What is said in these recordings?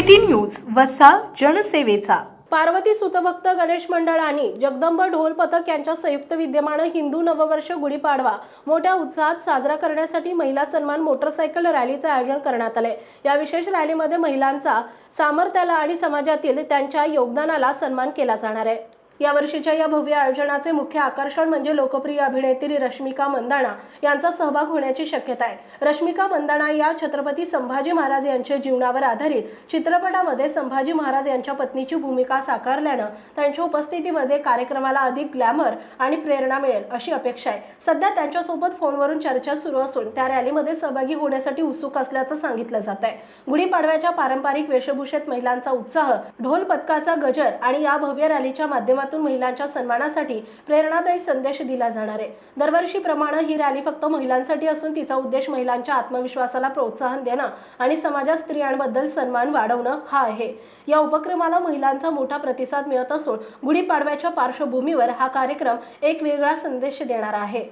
City news वसा जनसेवेचा. पार्वती सुतभक्त गणेश मंडळ आणि जगदंब ढोल पथक यांच्या संयुक्त विद्यमानं हिंदू नववर्ष गुढीपाडवा मोठ्या उत्साहात साजरा करण्यासाठी महिला सन्मान मोटरसायकल रॅलीचं आयोजन करण्यात आलंय. या विशेष रॅलीमध्ये महिलांचा सामर्थ्याला आणि समाजातील त्यांच्या योगदानाला सन्मान केला जाणार आहे. या वर्षीच्या या भव्य आयोजनाचे मुख्य आकर्षण म्हणजे लोकप्रिय अभिनेत्री रश्मिका मंदाणा यांचा सहभाग होण्याची शक्यता आहे. रश्मिका मंदाणा या छत्रपती संभाजी महाराज यांच्या जीवनावर आधारित चित्रपटामध्ये संभाजी महाराज यांच्या पत्नीची भूमिका साकारल्यानं त्यांच्या उपस्थितीमध्ये कार्यक्रमाला अधिक ग्लॅमर आणि प्रेरणा मिळेल अशी अपेक्षा आहे. सध्या त्यांच्यासोबत फोनवरून चर्चा सुरू असून त्या रॅलीमध्ये सहभागी होण्यासाठी उत्सुक असल्याचं सांगितलं जात आहे. गुढीपाडव्याच्या पारंपरिक वेशभूषेत महिलांचा उत्साह ढोल पथकाचा गजर आणि या भव्य रॅलीच्या माध्यमातून महिलांच्या सन्मानासाठी प्रेरणादायी संदेश दिला जाणार आहे. दरवर्षीप्रमाणे ही रॅली फक्त महिलांसाठी असून तिचा उद्देश महिलांच्या आत्मविश्वासाला प्रोत्साहन देणं आणि समाजात स्त्रियांबद्दल सन्मान वाढवणं हा आहे. या उपक्रमाला महिलांचा मोठा प्रतिसाद मिळत असून गुढीपाडव्याच्या पार्श्वभूमीवर हा कार्यक्रम एक वेगळा संदेश देणारा आहे.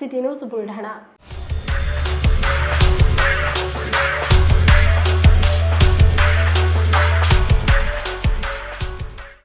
City news Buldhana.